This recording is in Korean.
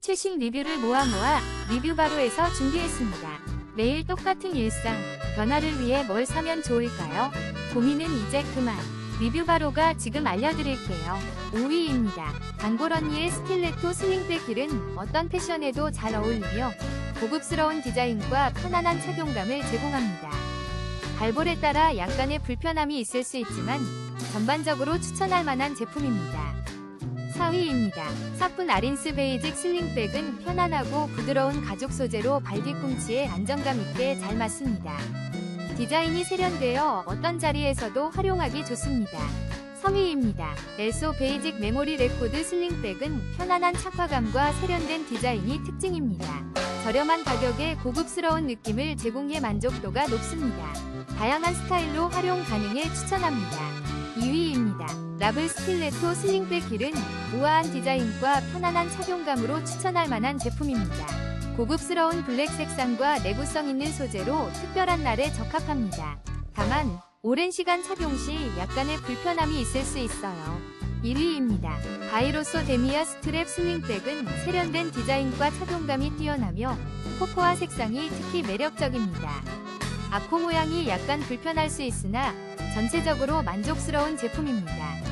최신 리뷰를 모아 모아 리뷰 바로에서 준비했습니다. 매일 똑같은 일상, 변화를 위해 뭘 사면 좋을까요? 고민은 이제 그만. 리뷰 바로가 지금 알려드릴게요. 5위입니다. 단골 언니의 스틸레토 슬링백 힐은 어떤 패션에도 잘 어울리며 고급스러운 디자인과 편안한 착용감을 제공합니다. 발볼에 따라 약간의 불편함이 있을 수 있지만 전반적으로 추천할 만한 제품입니다. 4위입니다. 사뿐 아린스 베이직 슬링백은 편안하고 부드러운 가죽 소재로 발 뒤 꿈치에 안정감 있게 잘 맞습니다. 디자인이 세련되어 어떤 자리에서도 활용하기 좋습니다. 3위입니다. 엘소 베이직 메모리 레코드 슬링백은 편안한 착화감과 세련된 디자인이 특징입니다. 저렴한 가격에 고급스러운 느낌을 제공해 만족도가 높습니다. 다양한 스타일로 활용 가능해 추천합니다. 2위입니다. 라블 스틸레토 슬링백 힐은 우아한 디자인과 편안한 착용감으로 추천할 만한 제품입니다. 고급스러운 블랙 색상과 내구성 있는 소재로 특별한 날에 적합합니다. 다만 오랜 시간 착용 시 약간의 불편함이 있을 수 있어요. 1위입니다. 바이로소 데미아 스트랩 슬링백은 세련된 디자인과 착용감이 뛰어나며 코코아 색상이 특히 매력적입니다. 아코 모양이 약간 불편할 수 있으나 전체적으로 만족스러운 제품입니다.